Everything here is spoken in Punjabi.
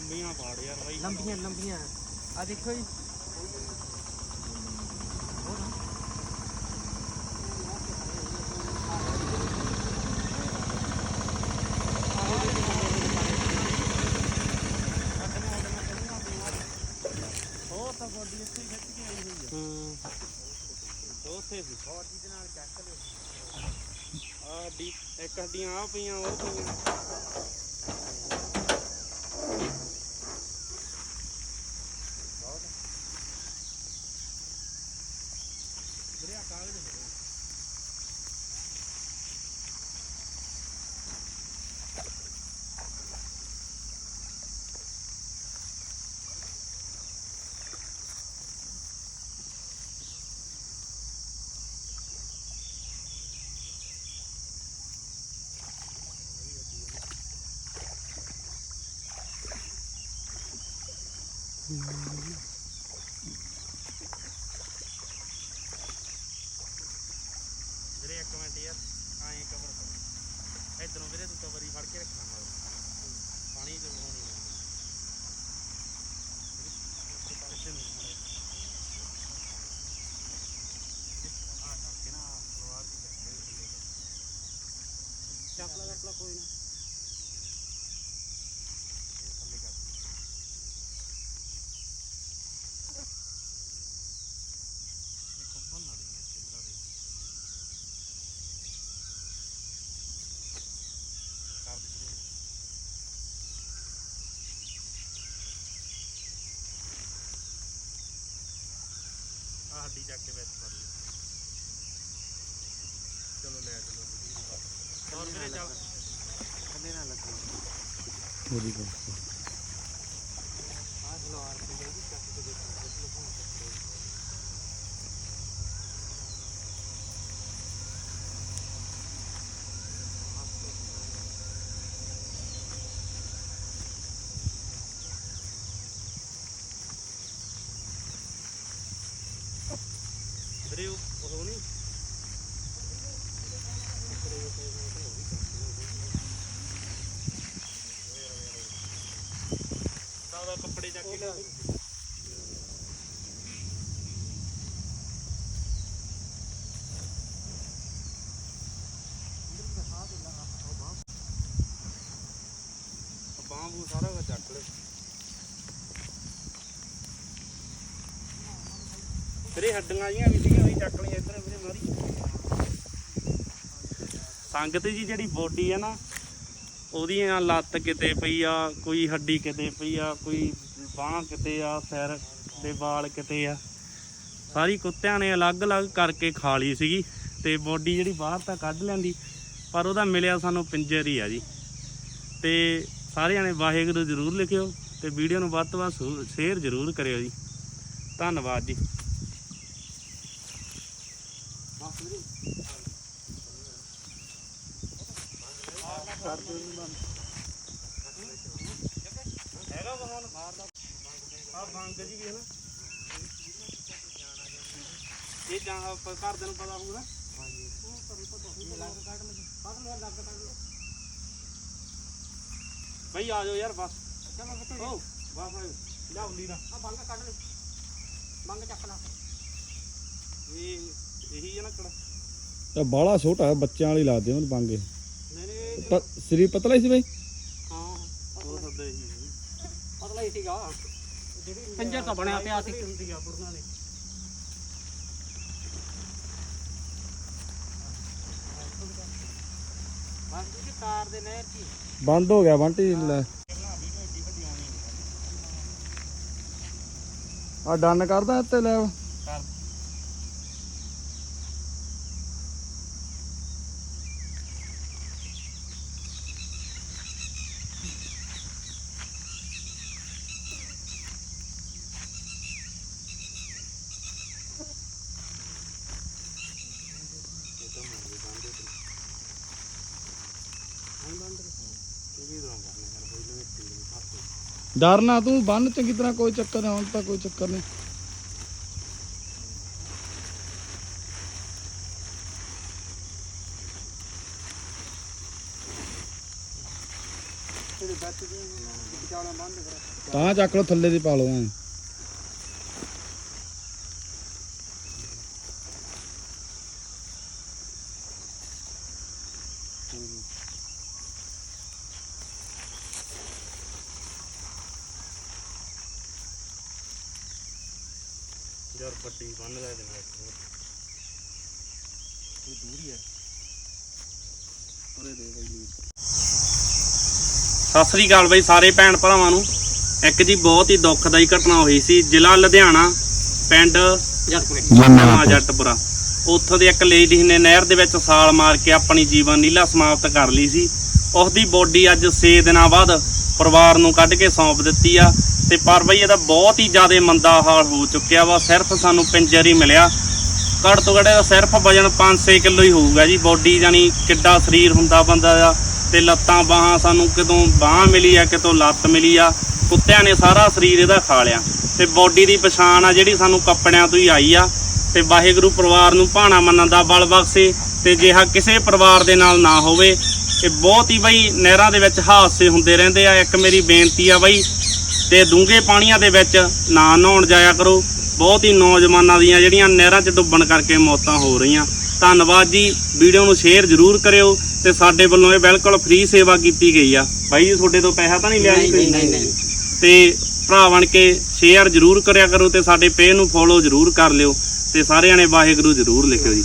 ਲੰਬੀਆਂ ਪਾੜ ਯਾਰ ਬਾਈ। ਲੰਬੀਆਂ ਲੰਬੀਆਂ। ਆ ਦੇਖੋ ਜੀ। ਉਹ ਤਾਂ ਬੋਡੀ ਇੱਥੇ ਹੀ ਖਿੱਚ ਕੇ ਆਈ ਹੋਈ ਆ। ਹੂੰ। ਉੱਥੇ ਸੀ ਬੋਡੀ ਦੇ ਨਾਲ ਚੱਕ ਲਿਓ ਆ ਹੱਡੀ ਇੱਕ ਹੱਡੀਆਂ ਆ ਪਈਆਂ ਉਹ ਪਈਆਂ। ਵੀਰੇ, ਇੱਕ ਮਿੰਟ ਯਾਰ ਐਂ ਕਵਰ ਕਰ। ਇਧਰੋਂ ਵੀਰੇ, ਤੂੰ ਕਵਰ ਫੜ ਕੇ ਰੱਖਣਾ ਮਾਰ ਪਾਣੀ ਚ ਹੋਣੀ ਨਹੀਂ ਇੱਥੇ ਕੋਈ ਨਾ ਇਹ ਥੱਲੇ ਕਰ ਦੇਖੋ ਫੋਨ ਨਾ ਦੇ ਚਿਹਰਾ ਦੇ ਕਰ ਦੇ ਵੀਰੇ ਆ ਹੱਡੀ ਚੱਕ ਕੇ ਵਿੱਚ ਪਾ ਲਈ ਚਲੋ ਲੈ ਚਲੋ ਹੋਰ ਵੀਰੇ ਚੱਲ। ਥੱਲੇ ਨਾ ਲੱਗੋ ਉਹਦੀ ਗੱਲ ਆ ਸਲਵਾਰ ਤੇ ਜਿਹੜੀ ਚੱਕ ਕੇ ਦੇਖੋ ਕਿਸ ਨੂੰ ਭਾਂ ਸਕਦੇ ਵੀਰੇ ਉਹ ਉਹ ਨਹੀਂ ਸਾਦਾ ਕੱਪੜੇ ਚੱਕ ਕੇ ਲਿਆ ਸਾਰਾ ਚੱਕ ਲੈ ਵੀਰੇ ਹੱਡੀਆਂ ਜੀਆਂ ਵੀ ਸੀਗੀਆਂ ਵੀ ਚੱਕ ਲਈਆਂ ਇੱਧਰ ਵੀਰੇ ਮਾਰੀ ਸੰਗਤ ਜੀ ਜਿਹੜੀ ਬੋਡੀ ਹੈ ਨਾ, ਉਹਦੀਆਂ ਲੱਤ ਕਿਤੇ ਪਈ ਆ, ਕੋਈ ਹੱਡੀ ਕਿਤੇ ਪਈ ਆ, ਕੋਈ ਬਾਹ ਕਿਤੇ ਆ, ਸਿਰ ਦੇ ਵਾਲ ਕਿਤੇ ਆ। ਸਾਰੀ ਕੁੱਤਿਆਂ ਨੇ ਅਲੱਗ-ਅਲੱਗ ਕਰਕੇ ਖਾ ਲਈ ਸੀਗੀ ਤੇ ਬੋਡੀ ਜਿਹੜੀ ਬਾਹਰ ਤਾਂ ਕੱਢ ਲੈਂਦੀ, ਪਰ ਉਹਦਾ ਮਿਲਿਆ ਸਾਨੂੰ ਪਿੰਜਰ ਹੀ ਆ ਜੀ। ਤੇ ਸਾਰਿਆਂ ਨੇ ਵਾਹਿਗੁਰੂ ਜ਼ਰੂਰ ਲਿਖਿਓ ਤੇ ਵੀਡੀਓ ਨੂੰ ਵੱਧ ਤੋਂ ਵੱਧ ਸ਼ੇਅਰ ਜ਼ਰੂਰ ਕਰਿਓ ਜੀ। ਧੰਨਵਾਦ ਜੀ। ਹੈਗਾ ਆ ਬੰਗ ਜੀ ਵੀ ਹੈ ਨਾ ਇਹ ਜਾਂ ਆਪਾਂ ਘਰ ਦੇ ਨੂੰ ਪਤਾ ਹੋਊਗਾ। ਹਾਂਜੀ ਲੱਗ ਕੱਢ ਲਓ ਕੱਢ ਲਓ ਲੱਗ ਕੱਢ ਲਓ ਬਈ ਆ ਜਾਓ ਯਾਰ ਬਸ। ਚਲੋ ਬੱਟੇ ਓ ਬਸ ਆ ਲਿਆ ਉੱਲੀ ਨਾ। ਆ ਬੰਗ ਕੱਢ ਲਓ ਬੰਗ ਚੱਕ ਲਾ ਇਹ ਇਹੀ ਹੈ ਨਾ ਕੜਾ। ਤਾਂ ਬਾਲਾ ਛੋਟਾ ਹੈ, ਬੱਚਿਆਂ ਵਾਲੀ ਲੱਗਦੇ ਉਹਨੂੰ ਪਾਂਗੇ। ਨਹੀਂ ਨਹੀਂ ਸਰੀਰ ਪਤਲਾ ਹੀ ਸੀ ਬਈ। ਹਾਂ। ਪਤਲਾ ਹੀ ਸੀਗਾ। ਪਿੰਜਰ ਤਾਂ ਬਣਿਆ ਪਿਆ ਸੀ। ਹੁੰਦੀ ਆ ਬੁੜੀਆਂ ਨੇ ਬਸ ਕਾਰ ਦੇ ਨਹਿਰ 'ਚ ਬੰਦ ਹੋ ਗਿਆ ਬੰਟੀ, ਲੈ ਆ ਡਨ ਕਰਦਾ ਇੱਥੇ, ਲੈ ਕਰ ਡਰਨਾ ਤੂੰ, ਬੰਨ ਚੰਗੀ ਤਰ੍ਹਾਂ, ਕੋਈ ਚੱਕਰ ਨਹੀਂ ਹੁਣ ਤਾਂ ਕੋਈ ਚੱਕਰ ਨਹੀਂ। ਤਾਂ ਚੱਕ ਲਓ, ਥੱਲੇ ਦੀ ਪਾ ਲਓ ਐਂ। ਯਾਰ ਪੱਟੀ ਬੰਨ ਲੈ ਦੇਣਾ ਸਤਿ ਸ੍ਰੀ ਅਕਾਲ ਬਈ ਸਾਰੇ ਭੈਣ ਭਰਾਵਾਂ ਨੂੰ। ਇੱਕ ਜੀ ਬਹੁਤ ਹੀ ਦੁੱਖਦਾਈ ਘਟਨਾ ਹੋਈ ਸੀ ਜ਼ਿਲ੍ਹਾ ਲੁਧਿਆਣਾ ਪਿੰਡ ਨਵਾਂ ਜੱਟਪੁਰਾ। ਉੱਥੋਂ ਦੇ ਇੱਕ ਲੇਡੀ ਨੇ ਨਹਿਰ ਦੇ ਵਿੱਚ ਛਾਲ ਮਾਰ ਕੇ ਆਪਣੀ ਜੀਵਨ ਲੀਲਾ ਸਮਾਪਤ ਕਰ ਲਈ ਸੀ। ਉਸ ਦੀ ਬੋਡੀ ਅੱਜ 6 ਦਿਨਾਂ ਬਾਅਦ ਪਰਿਵਾਰ ਨੂੰ ਕੱਢ ਕੇ ਸੌਂਪ ਦਿੱਤੀ ਆ। ਤੇ ਪਰ ਬਈ ਇਹਦਾ ਬਹੁਤ ਹੀ ਜ਼ਿਆਦਾ ਮੰਦਾ ਹਾਲ ਹੋ ਚੁੱਕਿਆ ਵਾ। ਸਿਰਫ ਸਾਨੂੰ ਪਿੰਜਰ ਹੀ ਮਿਲਿਆ। ਘੱਟ ਤੋਂ ਘੱਟ ਇਹਦਾ ਸਿਰਫ ਵਜਨ 5-6 ਕਿਲੋ ਹੀ ਹੋਊਗਾ ਜੀ। ਬੋਡੀ ਜਾਨੀ ਕਿੱਡਾ ਸਰੀਰ ਹੁੰਦਾ ਬੰਦਾ ਦਾ ਤੇ ਲੱਤਾਂ ਬਾਹਾਂ ਸਾਨੂੰ ਕਿਤੋਂ ਬਾਹ ਮਿਲੀ ਆ, ਕਿਤੋਂ ਲੱਤ ਮਿਲੀ ਆ। ਕੁੱਤਿਆਂ ਨੇ ਸਾਰਾ ਸਰੀਰ ਇਹਦਾ ਖਾ ਲਿਆ। ਤੇ ਬੋਡੀ ਦੀ ਪਛਾਣ ਆ ਜਿਹੜੀ ਸਾਨੂੰ ਕੱਪੜਿਆਂ ਤੋਂ ਹੀ ਆਈ ਆ। ਤੇ ਵਾਹਿਗੁਰੂ ਪਰਿਵਾਰ ਨੂੰ ਭਾਣਾ ਮੰਨਣ ਦਾ ਬਲ ਬਖਸ਼ੇ ਤੇ ਜਿਹਾ ਕਿਸੇ ਪਰਿਵਾਰ ਦੇ ਨਾਲ ਨਾ ਹੋਵੇ। ਇਹ ਬਹੁਤ ਹੀ ਬਈ ਨਹਿਰਾਂ ਦੇ ਵਿੱਚ ਹਾਦਸੇ ਹੁੰਦੇ ਰਹਿੰਦੇ ਆ। ਇੱਕ ਮੇਰੀ ਬੇਨਤੀ ਆ ਬਈ ਤੇ ਡੂੰਘੇ ਪਾਣੀਆਂ ਦੇ ਵਿੱਚ ਨਾ ਨਹਾਉਣ ਜਾਇਆ ਕਰੋ। ਬਹੁਤ ਹੀ ਨੌਜਵਾਨਾਂ ਦੀਆਂ ਜਿਹੜੀਆਂ ਨਹਿਰਾਂ 'ਚ ਡੁੱਬਣ ਕਰਕੇ ਮੌਤਾਂ ਹੋ ਰਹੀਆਂ। ਧੰਨਵਾਦ ਜੀ। ਵੀਡੀਓ ਨੂੰ ਸ਼ੇਅਰ ਜ਼ਰੂਰ ਕਰਿਓ ਤੇ ਸਾਡੇ ਵੱਲੋਂ ਇਹ ਬਿਲਕੁਲ ਫ੍ਰੀ ਸੇਵਾ ਕੀਤੀ ਗਈ ਆ। ਬਾਈ ਜੀ ਤੁਹਾਡੇ ਤੋਂ ਪੈਸਾ ਤਾਂ ਨਹੀਂ ਲਿਆ ਜੀ ਕੋਈ? ਤੇ ਭਰਾ ਬਣ ਕੇ ਸ਼ੇਅਰ ਜ਼ਰੂਰ ਕਰਿਆ ਕਰੋ ਤੇ ਸਾਡੇ ਪੇਜ ਨੂੰ ਫੋਲੋ ਜ਼ਰੂਰ ਕਰ ਲਿਓ ਤੇ ਸਾਰਿਆਂ ਨੇ ਵਾਹਿਗੁਰੂ ਜ਼ਰੂਰ ਲਿਖਿਓ ਜੀ।